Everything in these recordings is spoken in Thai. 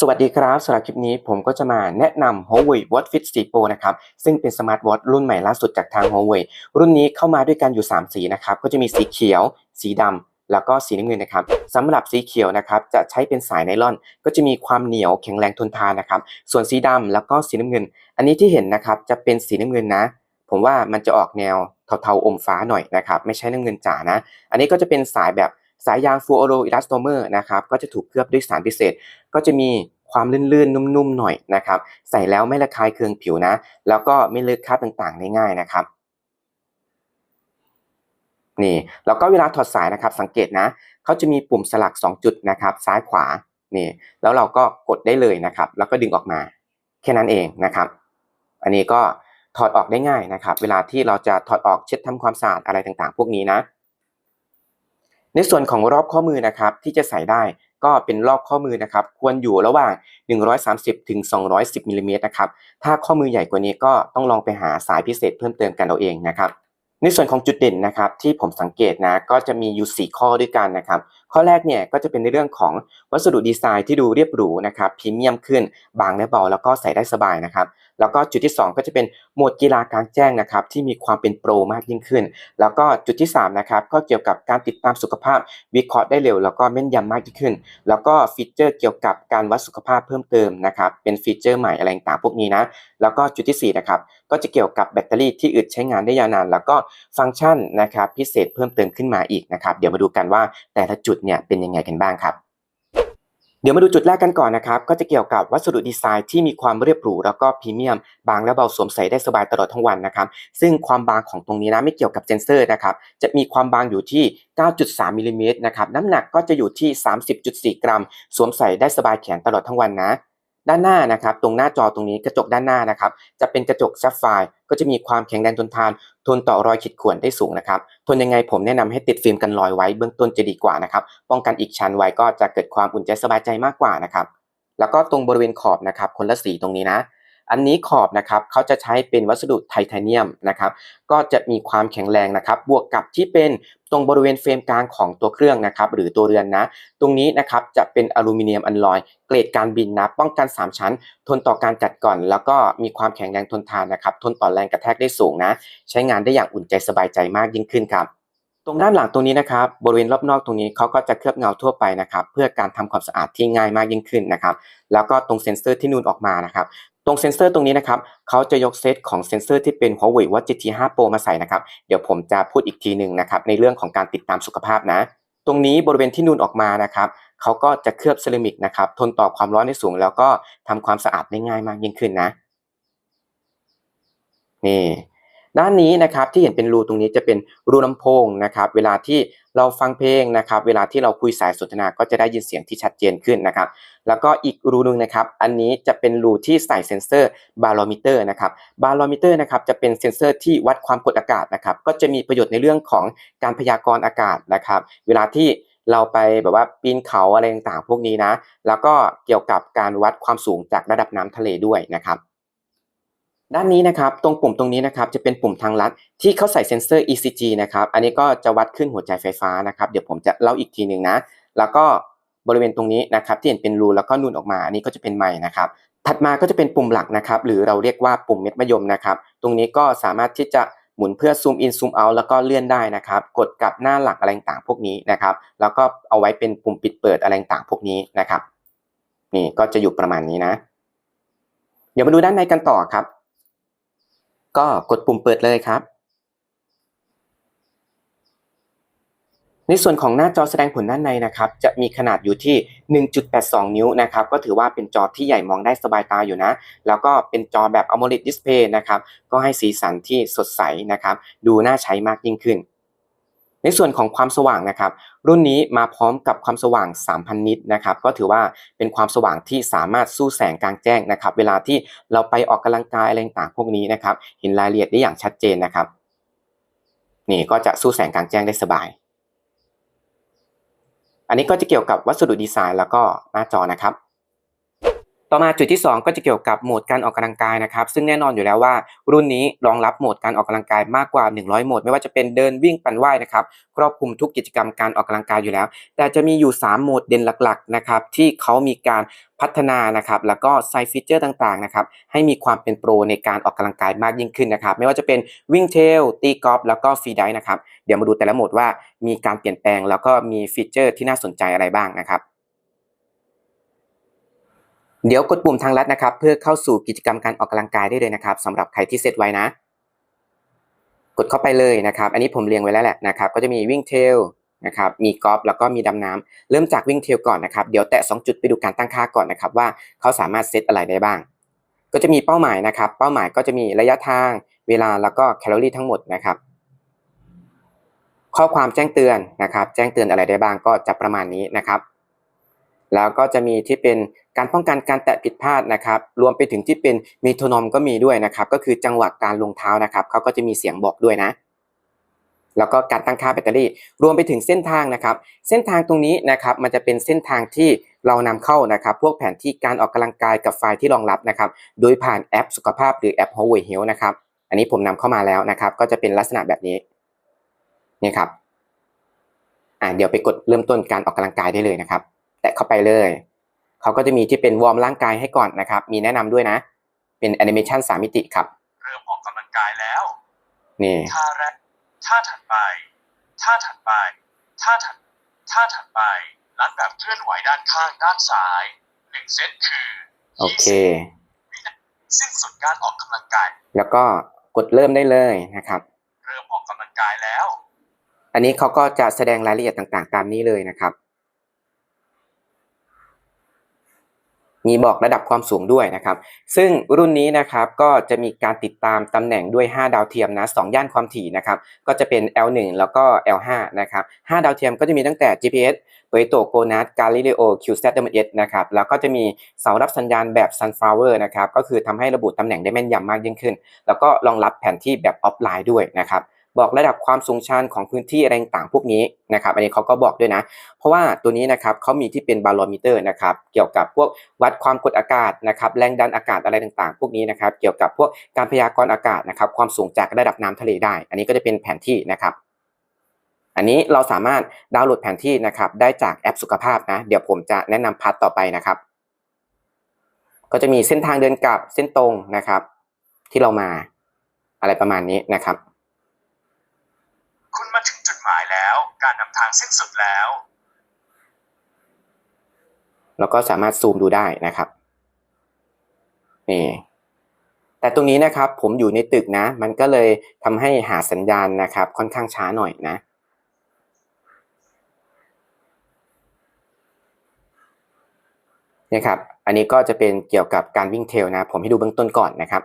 สวัสดีครับสำหรับคลิปนี้ผมก็จะมาแนะนำ Huawei Watch Fit 4 Pro นะครับซึ่งเป็นสมาร์ทวอทรุ่นใหม่ล่าสุดจากทาง Huawei รุ่นนี้เข้ามาด้วยกันอยู่ 3 สีนะครับก็จะมีสีเขียว สีดำแล้วก็สีน้ำเงินนะครับสำหรับสีเขียวนะครับจะใช้เป็นสายไนลอน ก็จะมีความเหนียวแข็งแรงทนทานนะครับส่วนสีดำแล้วก็สีน้ำเงิน อันนี้ที่เห็นนะครับจะเป็นสีน้ำเงินนะ ผมว่ามันจะออกแนวเทาๆอมฟ้าหน่อยนะครับไม่ใช่น้ำเงินจ๋านะ อันนี้ก็จะเป็นสายแบบ สายยางฟูโอโรอิลาสโตเมอร์นะครับก็จะถูกเคลือบด้วยสารพิเศษ ก็จะมีความลื่นๆ นุ่มๆ หน่อยนะครับ ใส่แล้วไม่ระคายเคืองผิวนะ แล้วก็ไม่เลอะคราบต่างๆ ได้ง่ายนะครับ นี่แล้วก็เวลาถอดสายนะครับ สังเกตนะเขาจะมีปุ่มสลัก 2 จุดนะครับ ซ้ายขวานี่แล้วเราก็กดได้เลยนะครับ แล้วก็ดึงออกมา แค่นั้นเองนะครับ อันนี้ก็ถอดออกได้ง่ายนะครับ เวลาที่เราจะถอดออกเช็ดทำความสะอาดอะไรต่างๆ พวกนี้นะ ในส่วนของรอบข้อมือนะครับที่จะใส่ได้ก็เป็นรอบข้อมือนะครับ ควรอยู่ระหว่าง 130ถึง210มิลลิเมตรนะครับ ถ้าข้อมือใหญ่กว่านี้ก็ต้องลองไปหาสายพิเศษเพิ่มเติมกันเราเองนะครับ ในส่วนของจุดเด่นนะครับที่ผมสังเกตนะก็จะมีอยู่ 4 ข้อด้วยกันนะครับข้อแรกเนี่ยก็จะเป็นในเรื่องของวัสดุดีไซน์ที่ดูเรียบหรูนะครับพรีเมียมขึ้น บางและเบาแล้วก็ใส่ได้สบายนะครับแล้วก็จุดที่ 2 ก็จะเป็นโหมดกีฬากลางแจ้งนะครับที่มีความเป็นโปรมากยิ่งขึ้น แล้วก็จุดที่3นะครับก็เกี่ยวกับการติดตามสุขภาพวิเคราะห์ได้เร็ว แล้วก็แม่นยำมากยิ่งขึ้น แล้วก็ฟีเจอร์เกี่ยวกับการวัดสุขภาพเพิ่มเติมนะครับเป็นฟีเจอร์ใหม่อะไรต่างพวกนี้นะแล้วก็จุดที่4นะครับก็จะเกี่ยวกับแบตเตอรี่ที่อึดใช้งานได้ยาวนาน แล้วก็ฟังก์ชันนะครับพิเศษเพิ่มเติมขึ้นมาอีกนะครับเดี๋ยวมาดูกันว่าแต่ละจุดเนี่ยเป็นยังไงกันบ้างครับ เดี๋ยวมาดูจุดแรกกันก่อนนะครับ ก็จะเกี่ยวกับวัสดุดีไซน์ที่มีความเรียบหรูแล้วก็พรีเมียม บางและเบาสวมใส่ได้สบายตลอดทั้งวันนะครับ ซึ่งความบางของตรงนี้นะไม่เกี่ยวกับเซนเซอร์นะครับ จะมีความบางอยู่ที่ 9.3มิลลิเมตรนะครับ น้ำหนักก็จะอยู่ที่ 30.4 กรัม สวมใส่ได้สบายแขนตลอดทั้งวันนะ ด้านหน้านะครับ ตรงหน้าจอตรงนี้กระจกด้านหน้านะครับ จะเป็นกระจกแซฟไฟก็จะมีความแข็งแรงทนทาน ทนต่อรอยขีดข่วนได้สูงนะครับ ทนยังไงผมแนะนำให้ติดฟิล์มกันรอยไว้เบื้องต้นจะดีกว่านะครับ ป้องกันอีกชั้นไว้ก็จะเกิดความอุ่นใจสบายใจมากกว่านะครับ แล้วก็ตรงบริเวณขอบนะครับ คนละสีตรงนี้นะ อันนี้ขอบนะครับเขาจะใช้เป็นวัสดุไทเทเนียมนะครับ ก็จะมีความแข็งแรงนะครับ บวกกับที่เป็นตรงบริเวณเฟรมกลางของตัวเครื่องนะครับ หรือตัวเรือนนะ ตรงนี้นะครับจะเป็นอลูมิเนียมอลลอยเกรดการบินนะ ป้องกัน 3 ชั้น ทนต่อการกัดก่อน แล้วก็มีความแข็งแรงทนทานนะครับ ทนต่อแรงกระแทกได้สูงนะ ใช้งานได้อย่างอุ่นใจสบายใจมากยิ่งขึ้นครับตรงด้านหลังตรงนี้นะครับบริเวณรอบนอกตรงนี้เขาก็จะเคลือบเงาทั่วไปนะครับ เพื่อการทำความสะอาดที่ง่ายมากยิ่งขึ้นนะครับ แล้วก็ตรงเซ็นเซอร์ที่นูนออกมานะครับ ตรงเซ็นเซอร์ตรงนี้นะครับเขาจะยกเซตของเซ็นเซอร์ที่เป็น Huawei Watch GT 5 Pro มาใส่นะครับ เดี๋ยวผมจะพูดอีกทีหนึ่งนะครับในเรื่องของการติดตามสุขภาพนะ ตรงนี้บริเวณที่นูนออกมานะครับเขาก็จะเคลือบเซรามิกนะครับทนต่อความร้อนได้สูง แล้วก็ทำความสะอาดได้ง่ายมากยิ่งขึ้นนะนี่ด้านนี้นะครับที่เห็นเป็นรูตรงนี้จะเป็นรูลำโพงนะครับ เวลาที่ เราฟังเพลงนะครับ เวลาที่เราคุยสายสนทนาก็จะได้ยินเสียงที่ชัดเจนขึ้นนะครับ แล้วก็อีกรูนึงนะครับ อันนี้จะเป็นรูที่ใส่เซ็นเซอร์บาโลมิเตอร์นะครับ บาโลมิเตอร์นะครับจะเป็นเซ็นเซอร์ที่วัดความกดอากาศนะครับ ก็จะมีประโยชน์ในเรื่องของการพยากรณ์อากาศนะครับ เวลาที่เราไปแบบว่าปีนเขาอะไรต่างๆ พวกนี้นะ แล้วก็เกี่ยวกับการวัดความสูงจากระดับน้ำทะเลด้วยนะครับ ด้านนี้นะครับตรงปุ่มตรงนี้นะครับจะเป็นปุ่มทางลัดที่เขาใส่เซ็นเซอร์ ECG นะครับอันนี้ก็จะวัดขึ้นหัวใจไฟฟ้านะครับเดี๋ยวผมจะเล่าอีกทีหนึ่งนะแล้วก็บริเวณตรงนี้นะครับที่เห็นเป็นรูแล้วก็นูนออกมาอันนี้ก็จะเป็นไม้นะครับถัดมาก็จะเป็นปุ่มหลักนะครับหรือเราเรียกว่าปุ่มเม็ดมะยมนะครับตรงนี้ก็สามารถที่จะหมุนเพื่อซูมอินซูมเอาแล้วก็เลื่อนได้นะครับกดกับหน้าหลักอะไรต่างพวกนี้นะครับแล้วก็เอาไว้เป็นปุ่มปิดเปิดอะไรต่างพวกนี้นะครับนี่ก็จะอยู่ประมาณนี้นะ เดี๋ยวมาดูด้านในกันต่อครับ ก็กดปุ่มเปิดเลยครับ ในส่วนของหน้าจอแสดงผลด้านในนะครับ จะมีขนาดอยู่ที่ 1.82 นิ้วนะครับ ก็ถือว่าเป็นจอที่ใหญ่มองได้สบายตาอยู่นะ แล้วก็เป็นจอแบบ AMOLED Display นะครับ ก็ให้สีสันที่สดใสนะครับ ดูน่าใช้มากยิ่งขึ้น ในส่วนของความสว่างนะครับ รุ่นนี้มาพร้อมกับความสว่าง 3,000 นิตนะครับ ก็ถือว่าเป็นความสว่างที่สามารถสู้แสงกลางแจ้งนะครับ เวลาที่เราไปออกกำลังกายอะไรต่างพวกนี้นะครับ เห็นรายละเอียดได้อย่างชัดเจนนะครับ นี่ก็จะสู้แสงกลางแจ้งได้สบาย อันนี้ก็จะเกี่ยวกับวัสดุดีไซน์แล้วก็หน้าจอนะครับ ต่อมาจุดที่ 2 ก็จะเกี่ยวกับโหมดการออกกำลังกายนะครับซึ่งแน่นอนอยู่แล้วว่า รุ่นนี้รองรับโหมดการออกกำลังกายมากกว่า 100 โหมด ไม่ว่าจะเป็นเดินวิ่งปั่นว่ายนะครับครอบคลุมทุกกิจกรรมการออกกำลังกายอยู่แล้ว แต่จะมีอยู่ 3 โหมดเด่นหลักๆนะครับที่เขามีการพัฒนานะครับแล้วก็ใส่ฟีเจอร์ต่างๆนะครับให้มีความเป็นโปรในการออกกำลังกายมากยิ่งขึ้นนะครับไม่ว่าจะเป็นวิ่งเทลตีกอล์ฟแล้วก็ฟรีดฟ์นะครับเดี๋ยวมาดูแต่ละโหมดว่ามีการเปลี่ยนแปลง แล้วก็มีฟีเจอร์ที่น่าสนใจอะไรบ้างนะครับ เดี๋ยวกดปุ่มทางลัดนะครับ เพื่อเข้าสู่กิจกรรมการออกกำลังกายได้เลยนะครับสำหรับใครที่เซตไว้นะ กดเข้าไปเลยนะครับ อันนี้ผมเรียงไว้แล้วแหละนะครับ ก็จะมีวิ่งเทลนะครับ มีกอล์ฟแล้วก็มีดำน้ำเริ่มจากวิ่งเทลก่อนนะครับ เดี๋ยวแตะ2จุดไปดูการตั้งค่าก่อนนะครับ ว่าเขาสามารถเซตอะไรได้บ้าง ก็จะมีเป้าหมายนะครับ เป้าหมายก็จะมีระยะทาง เวลาแล้วก็แคลอรี่ทั้งหมดนะครับ ข้อความแจ้งเตือนนะครับ แจ้งเตือนอะไรได้บ้างก็จะประมาณนี้นะครับ แล้วก็จะมีที่เป็นการป้องกันการแตะผิดพลาดนะครับ รวมไปถึงที่เป็นมีโทนอมก็มีด้วยนะครับ ก็คือจังหวะการลงเท้านะครับเขาก็จะมีเสียงบอกด้วยนะ แล้วก็การตั้งค่าแบตเตอรี่ รวมไปถึงเส้นทางนะครับ เส้นทางตรงนี้นะครับ มันจะเป็นเส้นทางที่เรานำเข้านะครับ พวกแผนที่การออกกำลังกายกับไฟล์ที่รองรับนะครับ โดยผ่านแอปสุขภาพหรือแอป h o w e y Health นะครับ อันนี้ผมนำเข้ามาแล้วนะครับ ก็จะเป็นลักษณะแบบนี้นี่ครับ อ่าเดี๋ยวไปกดเริ่มต้นการออกกำลังกายได้เลยนะครับ ตะเข้าไปเลยเขาก็จะมีที่เป็นวอร์มร่างกายให้ก่อนนะครับ มีแนะนำด้วยนะ เป็นแอนิเมชันสามมิติครับ เริ่มออกกำลังกายแล้ว นี่ท่าแรกท่าถัดไปท่าถัดไปท่าถัดท่าถัดไปลัดแบบเคลื่อนไหวด้านข้างด้านซ้ายหนึ่งเซตคือโอเค20วินาทีสิ้นสุดการออกกำลังกาย แล้วก็กดเริ่มได้เลยนะครับ เริ่มออกกำลังกายแล้ว อันนี้เขาก็จะแสดงรายละเอียดต่างๆ ตามนี้เลยนะครับ มีบอกระดับความสูงด้วยนะครับ ซึ่งรุ่นนี้นะครับก็จะมีการติดตามตำแหน่งด้วย 5 ดาวเทียมนะ2ย่านความถี่นะครับ ก็จะเป็น L1 แล้วก็ L5 นะครับ5ดาวเทียมก็จะมีตั้งแต่ GPS เปโตโกนัสกาลิเลโอ QZMS นะครับ แล้วก็จะมีเสารับสัญญาณแบบ Sunflower นะครับ ก็คือทำให้ระบุตำแหน่งได้แม่นยำมากยิ่งขึ้น แล้วก็รองรับแผนที่แบบออฟไลน์ด้วยนะครับ บอกระดับความสูงชันของพื้นที่อะไรต่างๆพวกนี้นะครับอันนี้เขาก็บอกด้วยนะ เพราะว่าตัวนี้นะครับเขามีที่เป็นบาโลมิเตอร์นะครับเกี่ยวกับพวกวัดความกดอากาศนะครับแรงดันอากาศอะไรต่างๆ พวกนี้นะครับเกี่ยวกับพวกการพยากรณ์อากาศนะครับความสูงจากระดับน้ำทะเลได้ อันนี้ก็จะเป็นแผนที่นะครับอันนี้เราสามารถดาวน์โหลดแผนที่นะครับได้จากแอปสุขภาพนะเดี๋ยวผมจะแนะนำพาร์ทต่อไปนะครับ ก็จะมีเส้นทางเดินกลับเส้นตรงนะครับ ที่เรามาอะไรประมาณนี้นะครับ คุณมาถึงจุดหมายแล้ว การนำทาง สิ้นสุดแล้ว แล้วก็สามารถซูมดูได้นะครับนี่แต่ตรงนี้นะครับผมอยู่ในตึกนะ มันก็เลยทำให้หาสัญญาณนะครับ ค่อนข้างช้าหน่อยนะเนี่ยครับ อันนี้ก็จะเป็นเกี่ยวกับการวิ่งเทรลนะ ผมให้ดูเบื้องต้นก่อนนะครับ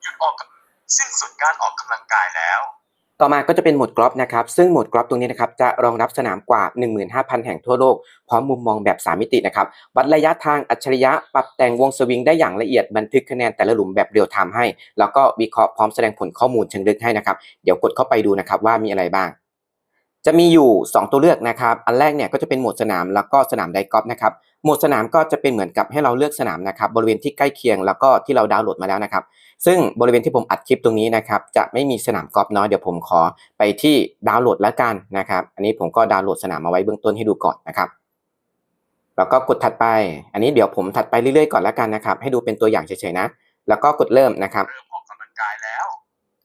หยุดออกกำสิ้นสุดการออกกำลังกายแล้ว ต่อมาก็จะเป็นโหมดกรอบนะครับ ซึ่งโหมดกรอบตรงนี้นะครับจะรองรับสนามกว่า 15,000 แห่งทั่วโลก พร้อมมุมมองแบบ 3 มิตินะครับ วัดระยะทางอัจฉริยะ ปรับแต่งวงสวิงได้อย่างละเอียด บันทึกคะแนนแต่ละหลุมแบบเรียลไทม์ให้ แล้วก็วิเคราะห์พร้อมแสดงผลข้อมูลเชิงลึกให้นะครับ เดี๋ยวกดเข้าไปดูนะครับว่ามีอะไรบ้างจะมีอยู่ 2 ตัวเลือกนะครับ อันแรกเนี่ยก็จะเป็นโหมดสนามแล้วก็สนามไดกอล์ฟนะครับ หมดสนามก็จะเป็นเหมือนกับให้เราเลือกสนามนะครับบริเวณที่ใกล้เคียงแล้วก็ที่เราดาวน์โหลดมาแล้วนะครับ ซึ่งบริเวณที่ผมอัดคลิปตรงนี้นะครับจะไม่มีสนามกอล์ฟเนาะเดี๋ยวผมขอไปที่ดาวน์โหลดแล้วกันนะครับ อันนี้ผมก็ดาวน์โหลดสนามมาไว้เบื้องต้นให้ดูก่อนนะครับแล้วก็กดถัดไป อันนี้เดี๋ยวผมถัดไปเรื่อยๆก่อนแล้วกันนะครับ ให้ดูเป็นตัวอย่างเฉยๆนะ แล้วก็กดเริ่มนะครับเริ่มออกกำลังกายแล้ว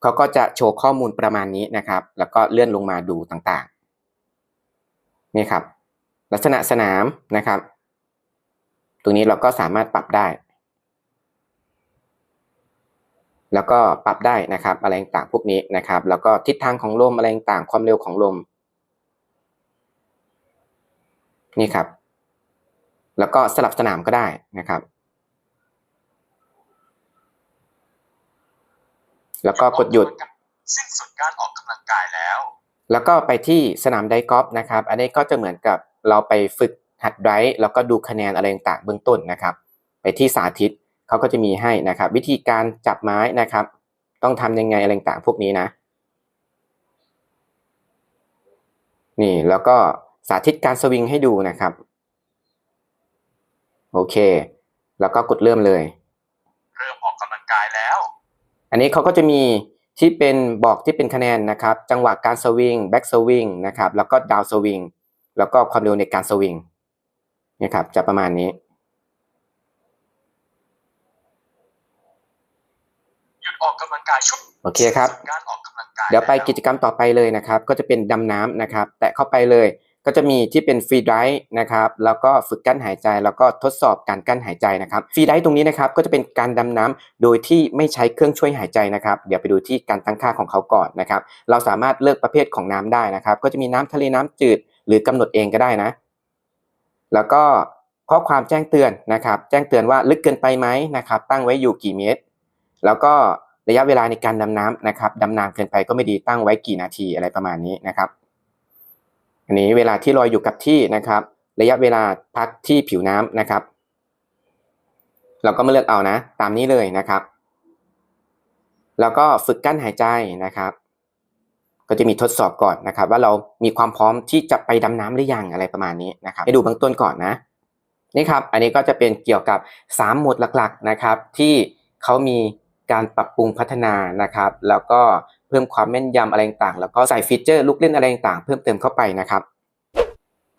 เขาก็จะโชว์ข้อมูลประมาณนี้นะครับ แล้วก็เลื่อนลงมาดูต่างๆนี่ครับ ลักษณะสนามนะครับ ตรงนี้เราก็สามารถปรับได้ แล้วก็ปรับได้นะครับอะไรต่างพวกนี้นะครับ แล้วก็ทิศทางของลมอะไรต่างความเร็วของลม นี่ครับ แล้วก็สลับสนามก็ได้นะครับ แล้วก็กดหยุดสิ้นสุดการออกกำลังกายแล้ว แล้วก็ไปที่สนามไดกอล์ฟนะครับ อันนี้ก็จะเหมือนกับเราไปฝึก หัดไดร์แล้วก็ดูคะแนนอะไรต่างๆเบื้องต้นนะครับ ไปที่สาธิตเขาก็จะมีให้นะครับ วิธีการจับไม้นะครับ ต้องทำยังไงอะไรต่างๆพวกนี้นะ นี่แล้วก็สาธิตการสวิงให้ดูนะครับ โอเค แล้วก็กดเริ่มเลย เริ่มออกกำลังกายแล้ว อันนี้เขาก็จะมีที่เป็นบอกที่เป็นคะแนนนะครับ จังหวะการสวิงแบ็กสวิงนะครับ แล้วก็ดาวสวิงแล้วก็ความเร็วในการสวิง นะครับ จะประมาณนี้หยุดออกกำลังกายชุดโอเคครับฝึกการออกกำลังกายเดี๋ยวไปแล้กิจกรรมต่อไปเลยนะครับ ก็จะเป็นดำน้ำนะครับ แตะเข้าไปเลยก็จะมีที่เป็นฟรีไดฟ์นะครับ แล้วก็ฝึกกั้นหายใจ แล้วก็ทดสอบการกั้นหายใจนะครับ ฟรีไดฟ์ตรงนี้นะครับ ก็จะเป็นการดำน้ำโดยที่ไม่ใช้เครื่องช่วยหายใจนะครับ เดี๋ยวไปดูที่การตั้งค่าของเขาก่อนนะครับ เราสามารถเลือกประเภทของน้ำได้นะครับ ก็จะมีน้ำทะเลน้ำจืด หรือกำหนดเองก็ได้นะ แล้วก็ข้อความแจ้งเตือนนะครับ แจ้งเตือนว่าลึกเกินไปไหมนะครับ ตั้งไว้อยู่กี่เมตร แล้วก็ระยะเวลาในการดำน้ำนะครับดำนานเกินไปก็ไม่ดีตั้งไว้กี่นาทีอะไรประมาณนี้นะครับ อันนี้เวลาที่ลอยอยู่กับที่นะครับ ระยะเวลาพักที่ผิวน้ำนะครับ เราก็มาเลือกเอานะ ตามนี้เลยนะครับ แล้วก็ฝึกกั้นหายใจนะครับ ก็จะมีทดสอบก่อนนะครับ ว่าเรามีความพร้อมที่จะไปดำน้ำหรือยังอะไรประมาณนี้นะครับให้ดูเบื้องต้นก่อนนะนี่ครับอันนี้ก็จะเป็นเกี่ยวกับ 3 หมวดหลักๆนะครับ ที่เขามีการปรับปรุงพัฒนานะครับ แล้วก็เพิ่มความแม่นยำอะไรต่างแล้วก็ใส่ฟีเจอร์ลูกเล่นอะไรต่างเพิ่มเติมเข้าไปนะครับ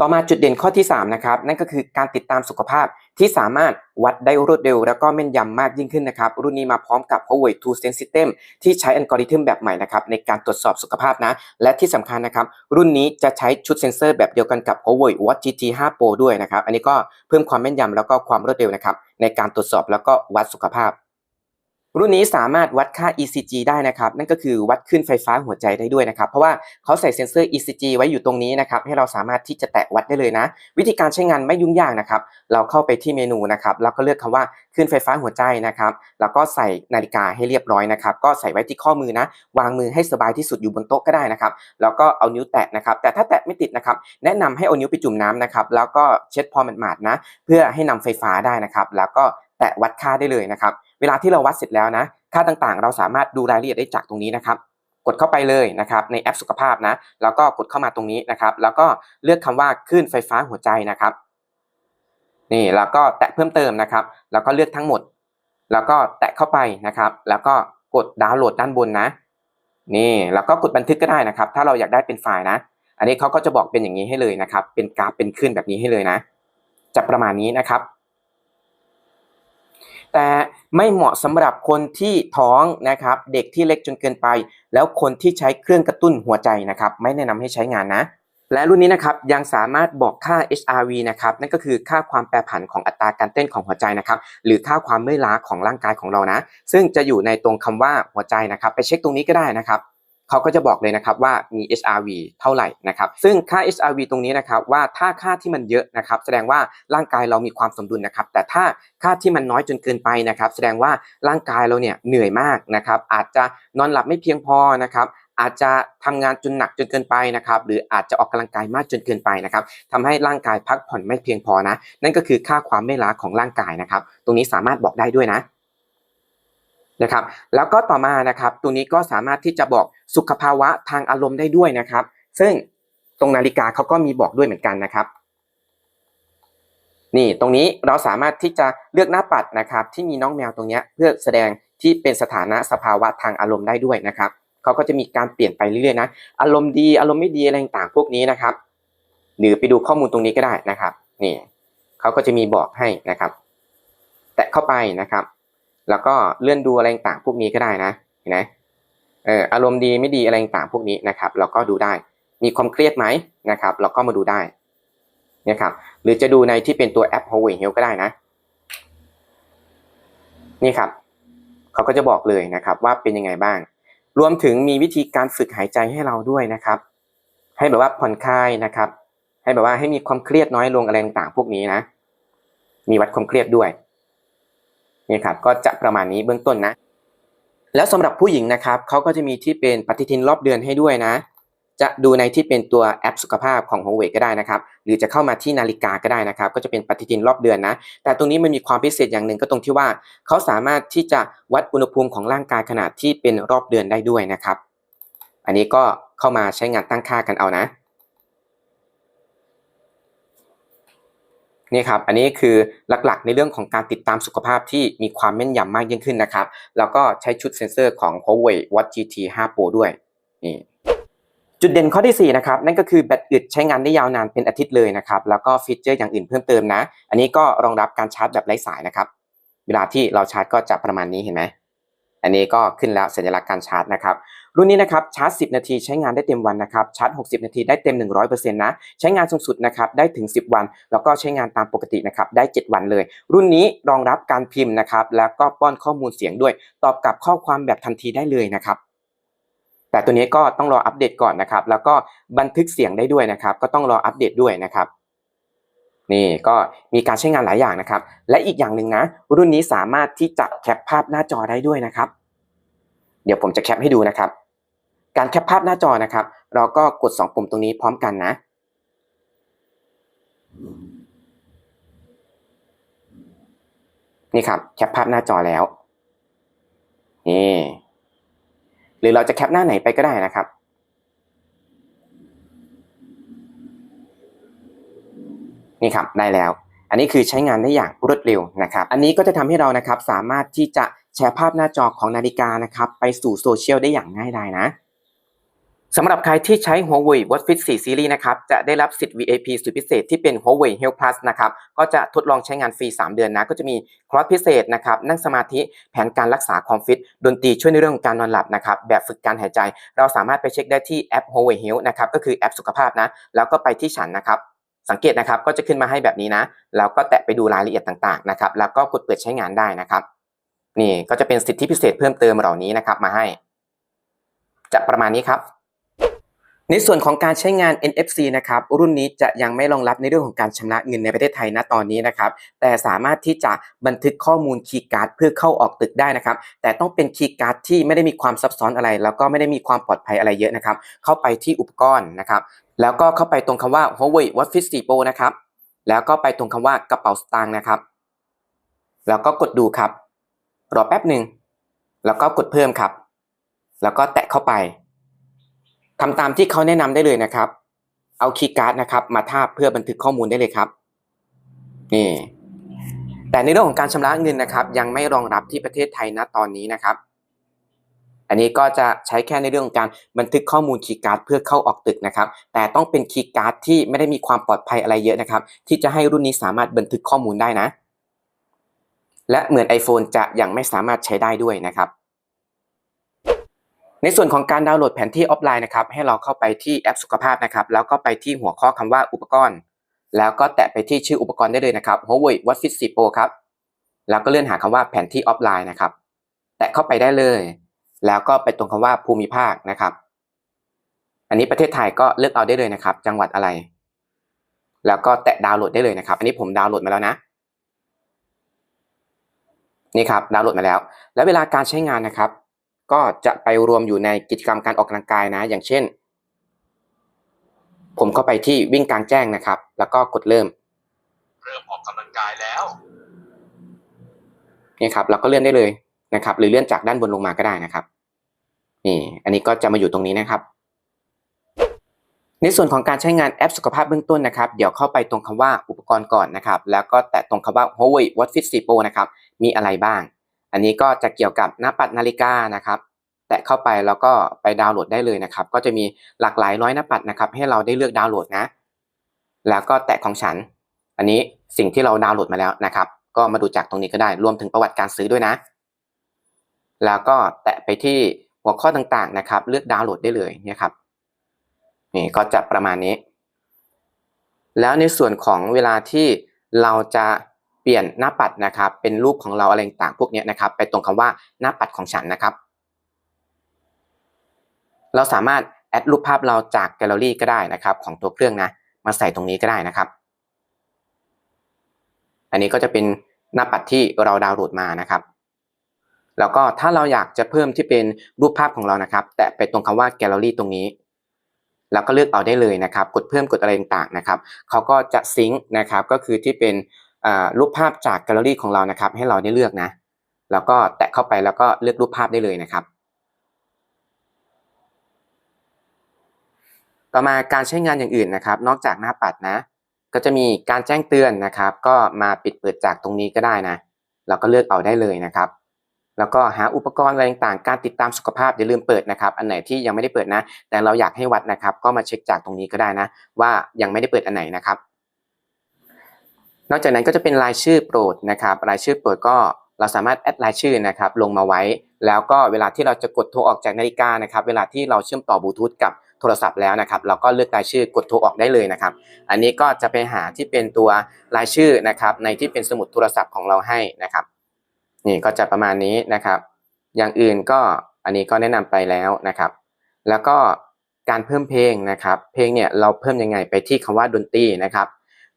ต่อมาจุดเด่นข้อที่3นะครับนั่นก็คือการติดตามสุขภาพที่สามารถวัดได้รวดเร็ว แล้วก็แม่นยำมากยิ่งขึ้นนะครับ รุ่นนี้มาพร้อมกับ Huawei Two Sense System ที่ใช้อัลกอริทึมแบบใหม่นะครับในการตรวจสอบสุขภาพนะ และที่สำคัญนะครับ รุ่นนี้จะใช้ชุดเซ็นเซอร์แบบเดียวกันกับ Huawei Watch GT 5 Pro ด้วยนะครับ อันนี้ก็เพิ่มความแม่นยำแล้วก็ความรวดเร็วนะครับในการตรวจสอบแล้วก็วัดสุขภาพ รุ่นนี้สามารถวัดค่า ECG ได้นะครับ นั่นก็คือวัดขึ้นไฟฟ้าหัวใจได้ด้วยนะครับ เพราะว่าเขาใส่เซ็นเซอร์ ECG ไว้อยู่ตรงนี้นะครับ ให้เราสามารถที่จะแตะวัดได้เลยนะ วิธีการใช้งานไม่ยุ่งยากนะครับ เราเข้าไปที่เมนูนะครับแล้วก็เลือกคำว่าขึ้นไฟฟ้าหัวใจนะครับ แล้วก็ใส่นาฬิกาให้เรียบร้อยนะครับ ก็ใส่ไว้ที่ข้อมือนะ วางมือให้สบายที่สุดอยู่บนโต๊ะก็ได้นะครับ แล้วก็เอานิ้วแตะนะครับ แต่ถ้าแตะไม่ติดนะครับ แนะนำให้เอานิ้วไปจุ่มน้ำนะครับ แล้วก็เช็ดพอหมาดนะ เพื่อให้นำไฟฟ้าได้นะครับ แล้วก็ แตะวัดค่าได้เลยนะครับ เวลาที่เราวัดเสร็จแล้วนะ ค่าต่างๆ เราสามารถดูรายละเอียดได้จากตรงนี้นะครับ กดเข้าไปเลยนะครับในแอปสุขภาพนะ แล้วก็กดเข้ามาตรงนี้นะครับ แล้วก็เลือกคำว่าคลื่นไฟฟ้าหัวใจนะครับ นี่แล้วก็แตะเพิ่มเติมนะครับ แล้วก็เลือกทั้งหมด แล้วก็แตะเข้าไปนะครับ แล้วก็กดดาวน์โหลดด้านบนนะ นี่แล้วก็กดบันทึกก็ได้นะครับ ถ้าเราอยากได้เป็นไฟล์นะ อันนี้เขาก็จะบอกเป็นอย่างนี้ให้เลยนะครับ เป็นกราฟเป็นขึ้นแบบนี้ให้เลยนะ จะประมาณนี้นะครับ แต่ไม่เหมาะสำหรับคนที่ท้องนะครับเด็กที่เล็กจนเกินไป แล้วคนที่ใช้เครื่องกระตุ้นหัวใจนะครับไม่แนะนำให้ใช้งานนะ และรุ่นนี้นะครับยังสามารถบอกค่า HRV นะครับนั่นก็คือค่าความแปรผันของอัตราการเต้นของหัวใจนะครับหรือค่าความเมื่อยล้าของร่างกายของเรานะ ซึ่งจะอยู่ในตรงคำว่าหัวใจนะครับ ไปเช็คตรงนี้ก็ได้นะครับ เขาก็จะบอกเลยนะครับว่ามี HRV เท่าไหร่นะครับ ซึ่งค่า HRV ตรงนี้นะครับว่าถ้าค่าที่มันเยอะนะครับ แสดงว่าร่างกายเรามีความสมดุลนะครับ แต่ถ้าค่าที่มันน้อยจนเกินไปนะครับ แสดงว่าร่างกายเราเนี่ยเหนื่อยมากนะครับ อาจจะนอนหลับไม่เพียงพอนะครับอาจจะทำงานจนหนักจนเกินไปนะครับ หรืออาจจะออกกำลังกายมากจนเกินไปนะครับทำให้ร่างกายพักผ่อนไม่เพียงพอนะ นั่นก็คือค่าความไม่ล้าของร่างกายนะครับ ตรงนี้สามารถบอกได้ด้วยนะ นะครับ แล้วก็ต่อมานะครับตรงนี้ก็สามารถที่จะบอกสุขภาวะทางอารมณ์ได้ด้วยนะครับ ซึ่งตรงนาฬิกาเขาก็มีบอกด้วยเหมือนกันนะครับนี่ตรงนี้เราสามารถที่จะเลือกหน้าปัดนะครับ ที่มีน้องแมวตรงนี้เพื่อแสดงที่เป็นสถานะสภาวะทางอารมณ์ได้ด้วยนะครับเขาก็จะมีการเปลี่ยนไปเรื่อยๆนะอารมณ์ดีอารมณ์ไม่ดีอะไรต่างๆพวกนี้นะครับหรือไปดูข้อมูลตรงนี้ก็ได้นะครับนี่เขาก็จะมีบอกให้นะครับ แตะเข้าไปนะครับ แล้วก็เลื่อนดูอะไรต่างพวกนี้ก็ได้นะเห็นไหมเอออารมณ์ดีไม่ดีอะไรต่างพวกนี้นะครับ เราก็ดูได้ มีความเครียดไหมนะครับ เราก็มาดูได้นะครับ หรือจะดูในที่เป็นตัวแอป Huawei Health ก็ได้นะ นี่ครับเขาก็จะบอกเลยนะครับว่าเป็นยังไงบ้าง รวมถึงมีวิธีการฝึกหายใจให้เราด้วยนะครับ ให้แบบว่าผ่อนคลายนะครับ ให้แบบว่าให้มีความเครียดน้อยลงอะไรต่างๆ พวกนี้นะ มีวัดความเครียดด้วย นี่ครับก็จะประมาณนี้เบื้องต้นนะ แล้วสำหรับผู้หญิงนะครับเขาก็จะมีที่เป็นปฏิทินรอบเดือนให้ด้วยนะ จะดูในที่เป็นตัวแอปสุขภาพของ Huawei ก็ได้นะครับ หรือจะเข้ามาที่นาฬิกาก็ได้นะครับ ก็จะเป็นปฏิทินรอบเดือนนะ แต่ตรงนี้มันมีความพิเศษอย่างหนึ่งก็ตรงที่ว่าเขาสามารถที่จะวัดอุณหภูมิของร่างกายขนาดที่เป็นรอบเดือนได้ด้วยนะครับ อันนี้ก็เข้ามาใช้งานตั้งค่ากันเอานะ นี่ครับ อันนี้คือหลักๆ ในเรื่องของการติดตามสุขภาพที่มีความแม่นยำมากยิ่งขึ้นนะครับ แล้วก็ใช้ชุดเซ็นเซอร์ของ Huawei Watch GT 5 Pro ด้วย นี่จุดเด่นข้อที่ 4 นะครับ นั่นก็คือแบตอึดใช้งานได้ยาวนานเป็นอาทิตย์เลยนะครับ แล้วก็ฟีเจอร์อย่างอื่นเพิ่มเติมนะ อันนี้ก็รองรับการชาร์จแบบไร้สายนะครับ เวลาที่เราชาร์จก็จะประมาณนี้เห็นไหม อันนี้ก็ขึ้นแล้วสัญลักษณ์การชาร์จนะครับรุ่นนี้นะครับชาร์จ 10 นาทีใช้งานได้เต็มวันนะครับชาร์จ 60 นาทีได้เต็ม 100%นะใช้งานสูงสุดนะครับได้ถึง 10 วัน แล้วก็ใช้งานตามปกตินะครับได้ 7 วันเลย รุ่นนี้รองรับการพิมพ์นะครับแล้วก็ป้อนข้อมูลเสียงด้วย ตอบกลับข้อความแบบทันทีได้เลยนะครับแต่ตัวนี้ก็ต้องรออัปเดตก่อนนะครับแล้วก็บันทึกเสียงได้ด้วยนะครับก็ต้องรออัปเดตด้วยนะครับ นี่ก็มีการใช้งานหลายอย่างนะครับ และอีกอย่างหนึ่งนะ รุ่นนี้สามารถที่จะแคปภาพหน้าจอได้ด้วยนะครับ เดี๋ยวผมจะแคปให้ดูนะครับ การแคปภาพหน้าจอนะครับ เราก็กด 2 ปุ่มตรงนี้พร้อมกันนะ นี่ครับแคปภาพหน้าจอแล้วนี่หรือเราจะแคปหน้าไหนไปก็ได้นะครับ นี่ครับได้แล้ว อันนี้คือใช้งานได้อย่างรวดเร็วนะครับ อันนี้ก็จะทำให้เรานะครับสามารถที่จะแชร์ภาพหน้าจอของนาฬิกานะครับไปสู่โซเชียลได้อย่างง่ายดายนะสำหรับใครที่ใช้ Huawei Watch Fit 4 Series นะครับจะได้รับสิทธิ์ VIP สุดพิเศษที่เป็น Huawei Health Plus นะครับก็จะทดลองใช้งานฟรี 3 เดือนนะก็จะมีคอร์สพิเศษนะครับนั่งสมาธิแผนการรักษาความฟิต ดนตรีช่วยในเรื่องของการนอนหลับนะครับแบบฝึกการหายใจ เราสามารถไปเช็คได้ที่แอป Huawei Health นะครับก็คือแอปสุขภาพนะแล้วก็ไปที่ฉันนะครับ สังเกตนะครับก็จะขึ้นมาให้แบบนี้นะแล้วก็แตะไปดูรายละเอียดต่างๆนะครับแล้วก็กดเปิดใช้งานได้นะครับ นี่ก็จะเป็นสิทธิพิเศษเพิ่มเติมเหล่านี้นะครับ มาให้ จะประมาณนี้ครับ ในส่วนของการใช้งาน NFC นะครับรุ่นนี้จะยังไม่รองรับในเรื่องของการชำระเงินในประเทศไทยณตอนนี้นะครับแต่สามารถที่จะบันทึกข้อมูลคีย์การ์ดเพื่อเข้าออกตึกได้นะครับแต่ต้องเป็นคีย์การ์ดที่ไม่ได้มีความซับซ้อนอะไร แล้วก็ไม่ได้มีความปลอดภัยอะไรเยอะนะครับเข้าไปที่อุปกรณ์นะครับแล้วก็เข้าไปตรงคำว่า Huawei w a t Fit 4 Pro นะครับแล้วก็ไปตรงคำว่ากระเป๋าสตางค์นะครับแล้วก็กดดูครับ รอแป๊บหนึ่งแล้วก็กดเพิ่มครับ แล้วก็แตะเข้าไป ทำตามที่เขาแนะนำได้เลยนะครับ เอาคีย์การ์ดนะครับ มาทาบเพื่อบันทึกข้อมูลได้เลยครับ นี่ แต่ในเรื่องของการชำระเงินนะครับ ยังไม่รองรับที่ประเทศไทยณตอนนี้นะครับ อันนี้ก็จะใช้แค่ในเรื่องของการบันทึกข้อมูลคีย์การ์ดเพื่อเข้าออกตึกนะครับ แต่ต้องเป็นคีย์การ์ดที่ไม่ได้มีความปลอดภัยอะไรเยอะนะครับ ที่จะให้รุ่นนี้สามารถบันทึกข้อมูลได้นะ และเหมือน iPhone จะยังไม่สามารถใช้ได้ด้วยนะครับ ในส่วนของการดาวน์โหลดแผนที่ออฟไลน์นะครับให้เราเข้าไปที่แอปสุขภาพนะครับแล้วก็ไปที่หัวข้อคำว่าอุปกรณ์ แล้วก็แตะไปที่ชื่ออุปกรณ์ได้เลยนะครับ Huawei Watch Fit 10 Pro ครับแล้วก็เลื่อนหาคำว่าแผนที่ออฟไลน์นะครับ แตะเข้าไปได้เลย แล้วก็ไปตรงคำว่าภูมิภาคนะครับ อันนี้ประเทศไทยก็เลือกเอาได้เลยนะครับ จังหวัดอะไร แล้วก็แตะดาวน์โหลดได้เลยนะครับ อันนี้ผมดาวน์โหลดมาแล้วนะนี่ครับดาวน์โหลดมาแล้ว แล้วเวลาการใช้งานนะครับ ก็จะไปรวมอยู่ในกิจกรรมการออกกำลังกายนะ อย่างเช่น ผมเข้าไปที่วิ่งกลางแจ้งนะครับ แล้วก็กดเริ่ม เริ่มออกกำลังกายแล้วนี่ครับ เราก็เลื่อนได้เลยนะครับ หรือเลื่อนจากด้านบนลงมาก็ได้นะครับนี่อันนี้ก็จะมาอยู่ตรงนี้นะครับ ในส่วนของการใช้งานแอปสุขภาพเบื้องต้นนะครับ เดี๋ยวเข้าไปตรงคำว่าอุปกรณ์ก่อนนะครับ แล้วก็แตะตรงคำว่า Huawei Watch Fit 4 Pro นะครับ มีอะไรบ้าง อันนี้ก็จะเกี่ยวกับหน้าปัดนาฬิกานะครับ แตะเข้าไปแล้วก็ไปดาวน์โหลดได้เลยนะครับ ก็จะมีหลากหลายร้อยหน้าปัดนะครับ ให้เราได้เลือกดาวน์โหลดนะ แล้วก็แตะของฉัน อันนี้สิ่งที่เราดาวน์โหลดมาแล้วนะครับ ก็มาดูจากตรงนี้ก็ได้รวมถึงประวัติการซื้อด้วยนะ แล้วก็แตะไปที่หัวข้อต่างๆนะครับ เลือกดาวน์โหลดได้เลยเนี่ยครับนี่ก็จะประมาณนี้ แล้วในส่วนของเวลาที่เราจะ เปลี่ยนหน้าปัดนะครับ เป็นรูปของเราอะไรต่างพวกนี้นะครับ ไปตรงคำว่าหน้าปัดของฉันนะครับ เราสามารถแอดรูปภาพเราจากแกลเลอรี่ก็ได้นะครับ ของตัวเครื่องนะ มาใส่ตรงนี้ก็ได้นะครับ อันนี้ก็จะเป็นหน้าปัดที่เราดาวน์โหลดมานะครับ แล้วก็ถ้าเราอยากจะเพิ่มที่เป็นรูปภาพของเรานะครับ แตะไปตรงคำว่าแกลเลอรี่ตรงนี้แล้วก็เลือกเอาได้เลยนะครับ กดเพิ่มกดอะไรต่างๆนะครับเขาก็จะซิงค์นะครับ ก็คือที่เป็น รูปภาพจากแกลเลอรี่ของเรานะครับ ให้เราได้เลือกนะ แล้วก็แตะเข้าไปแล้วก็เลือกรูปภาพได้เลยนะครับ ต่อมาการใช้งานอย่างอื่นนะครับ นอกจากหน้าปัดนะ ก็จะมีการแจ้งเตือนนะครับ ก็มาปิดเปิดจากตรงนี้ก็ได้นะเราก็เลือกเอาได้เลยนะครับ แล้วก็หาอุปกรณ์อะไรต่างๆ การติดตามสุขภาพอย่าลืมเปิดนะครับ อันไหนที่ยังไม่ได้เปิดนะ แต่เราอยากให้วัดนะครับ ก็มาเช็คจากตรงนี้ก็ได้นะ ว่ายังไม่ได้เปิดอันไหนนะครับ นอกจากนั้นก็จะเป็นรายชื่อโปรดนะครับรายชื่อโปรดก็เราสามารถแอดรายชื่อนะครับลงมาไว้ แล้วก็เวลาที่เราจะกดโทรออกจากนาฬิกานะครับเวลาที่เราเชื่อมต่อบลูทูธกับโทรศัพท์แล้วนะครับเราก็เลือกรายชื่อกดโทรออกได้เลยนะครับ อันนี้ก็จะไปหาที่เป็นตัวรายชื่อนะครับในที่เป็นสมุดโทรศัพท์ของเราให้นะครับนี่ก็จะประมาณนี้นะครับ อย่างอื่นก็อันนี้ก็แนะนำไปแล้วนะครับ แล้วก็การเพิ่มเพลงนะครับ เพลงเนี่ยเราเพิ่มยังไงไปที่คำว่าดนตรีนะครับ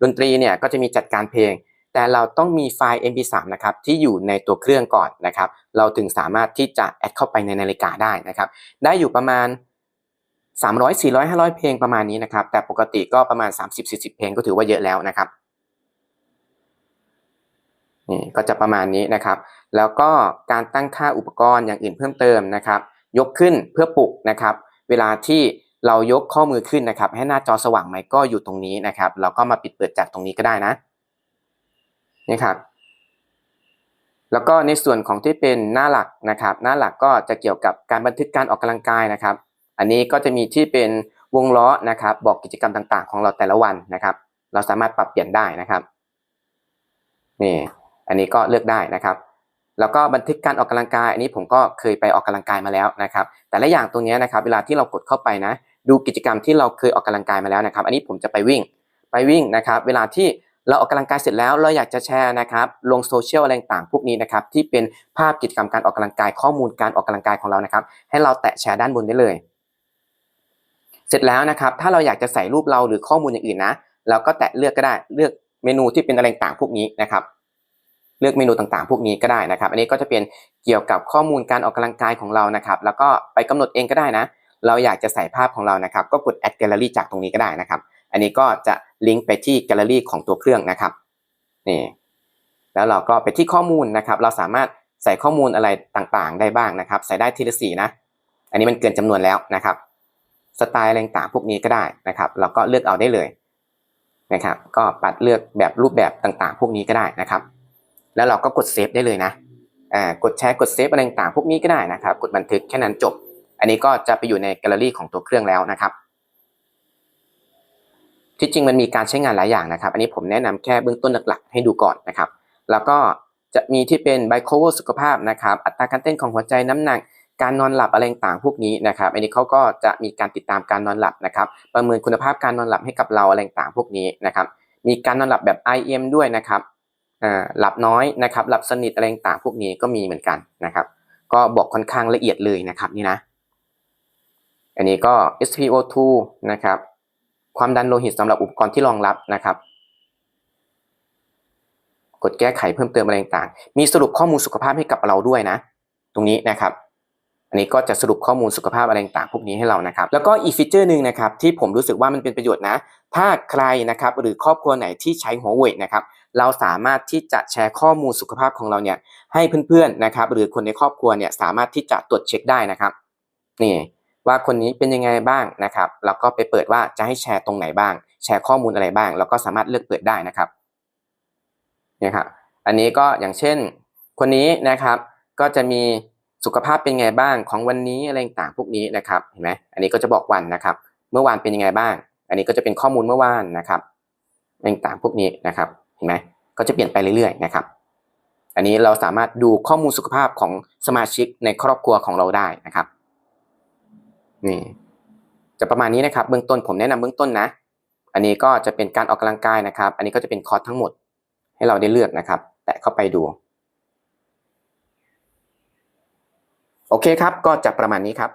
ดนตรีเนี่ยก็จะมีจัดการเพลง แต่เราต้องมีไฟล์ mp3 นะครับที่อยู่ในตัวเครื่องก่อนนะครับ เราถึงสามารถที่จะแอดเข้าไปในนาฬิกาได้นะครับ ได้อยู่ประมาณ 300 400 500 เพลงประมาณนี้นะครับ แต่ปกติก็ประมาณ 30 40 เพลงก็ถือว่าเยอะแล้วนะครับนี่ก็จะประมาณนี้นะครับ แล้วก็การตั้งค่าอุปกรณ์อย่างอื่นเพิ่มเติมนะครับ ยกขึ้นเพื่อปลุกนะครับ เวลาที่ เรายกข้อมือขึ้นนะครับ ให้หน้าจอสว่างไหมก็อยู่ตรงนี้นะครับ เราก็มาปิดเปิดจากตรงนี้ก็ได้นะนี่ครับแล้วก็ในส่วนของที่เป็นหน้าหลักนะครับ หน้าหลักก็จะเกี่ยวกับการบันทึกการออกกำลังกายนะครับ อันนี้ก็จะมีที่เป็นวงล้อนะครับ บอกกิจกรรมต่างๆ ของเราแต่ละวันนะครับ เราสามารถปรับเปลี่ยนได้นะครับนี่อันนี้ก็เลือกได้นะครับ แล้วก็บันทึกการออกกำลังกายอันนี้ผมก็เคยไปออกกำลังกายมาแล้วนะครับ แต่ละอย่างตรงนี้นะครับ เวลาที่เรากดเข้าไปนะ ดูกิจกรรมที่เราเคยออกกำลังกายมาแล้วนะครับ อันนี้ผมจะไปวิ่ง ไปวิ่งนะครับ เวลาที่เราออกกำลังกายเสร็จแล้วเราอยากจะแชร์นะครับ ลงโซเชียลอะไรต่างพวกนี้นะครับ ที่เป็นภาพกิจกรรมการออกกำลังกายข้อมูลการออกกำลังกายของเรานะครับ ให้เราแตะแชร์ด้านบนได้เลย เสร็จแล้วนะครับ ถ้าเราอยากจะใส่รูปเราหรือข้อมูลอย่างอื่นนะเราก็แตะเลือกก็ได้เลือกเมนูที่เป็นอะไรต่างพวกนี้นะครับ เลือกเมนูต่างๆ พวกนี้ก็ได้นะครับ อันนี้ก็จะเป็นเกี่ยวกับข้อมูลการออกกำลังกายของเรานะครับ แล้วก็ไปกำหนดเองก็ได้นะ เราอยากจะใส่ภาพของเรานะครับ ก็กด add gallery จากตรงนี้ก็ได้นะครับ อันนี้ก็จะลิงก์ไปที่แกลเลอรี่ของตัวเครื่องนะครับนี่แล้วเราก็ไปที่ข้อมูลนะครับ เราสามารถใส่ข้อมูลอะไรต่างๆ ได้บ้างนะครับ ใส่ได้ทีละสีนะ อันนี้มันเกินจำนวนแล้วนะครับ สไตล์อะไรต่างๆพวกนี้ก็ได้นะครับเราก็เลือกเอาได้เลยนะครับ ก็ปัดเลือกแบบรูปแบบต่างๆ พวกนี้ก็ได้นะครับ แล้วเราก็กดเซฟได้เลยนะอ่ากดแชร์กดเซฟอะไรต่างๆพวกนี้ก็ได้นะครับ กดบันทึกแค่นั้นจบ อันนี้ก็จะไปอยู่ในแกลเลอรี่ของตัวเครื่องแล้วนะครับ ที่จริงมันมีการใช้งานหลายอย่างนะครับ อันนี้ผมแนะนำแค่เบื้องต้นหลักๆ ให้ดูก่อนนะครับ แล้วก็จะมีที่เป็นไบโคเวอร์สุขภาพนะครับ อัตราการเต้นของหัวใจน้ำหนักการนอนหลับอะไรต่างๆพวกนี้นะครับ อันนี้เขาก็จะมีการติดตามการนอนหลับนะครับ ประเมินคุณภาพการนอนหลับให้กับเราอะไรต่างๆพวกนี้นะครับ มีการนอนหลับแบบ IM ด้วยนะครับ หลับน้อยนะครับหลับสนิทอะไรต่างพวกนี้ก็มีเหมือนกันนะครับ ก็บอกค่อนข้างละเอียดเลยนะครับนี่นะ อันนี้ก็ SpO2 นะครับความดันโลหิตสำหรับอุปกรณ์ที่รองรับนะครับ กดแก้ไขเพิ่มเติมอะไรต่างมีสรุปข้อมูลสุขภาพให้กับเราด้วยนะ ตรงนี้นะครับ อันนี้ก็จะสรุปข้อมูลสุขภาพอะไรต่างพวกนี้ให้เรานะครับ แล้วก็อีกฟีเจอร์หนึ่งนะครับที่ผมรู้สึกว่ามันเป็นประโยชน์นะ ถ้าใครนะครับหรือครอบครัวไหนที่ใช้หัวเว่ยนะครับ เราสามารถที่จะแชร์ข้อมูลสุขภาพของเราเนี่ยให้เพื่อนๆนะครับ หรือคนในครอบครัวเนี่ยสามารถที่จะตรวจเช็คได้นะครับนี่ว่าคนนี้เป็นยังไงบ้างนะครับเราก็ไปเปิดว่าจะให้แชร์ตรงไหนบ้าง แชร์ข้อมูลอะไรบ้างแล้วก็สามารถเลือกเปิดได้นะครับนี่ครับอันนี้ก็อย่างเช่น คนนี้นะครับก็จะมีสุขภาพเป็นไงบ้างของวันนี้อะไรต่างพวกนี้นะครับเห็นไหมอันนี้ก็จะบอกวันนะครับ เมื่อวานเป็นยังไงบ้าง อันนี้ก็จะเป็นข้อมูลเมื่อวานนะครับอะไรต่างพวกนี้นะครับ เห็นไหมก็จะเปลี่ยนไปเรื่อยๆนะครับ อันนี้เราสามารถดูข้อมูลสุขภาพของสมาชิกในครอบครัวของเราได้นะครับนี่จะประมาณนี้นะครับ เบื้องต้นผมแนะนำเบื้องต้นนะ อันนี้ก็จะเป็นการออกกำลังกายนะครับ อันนี้ก็จะเป็นคอร์สทั้งหมด ให้เราได้เลือกนะครับ แตะเข้าไปดู โอเคครับ ก็จะประมาณนี้ครับ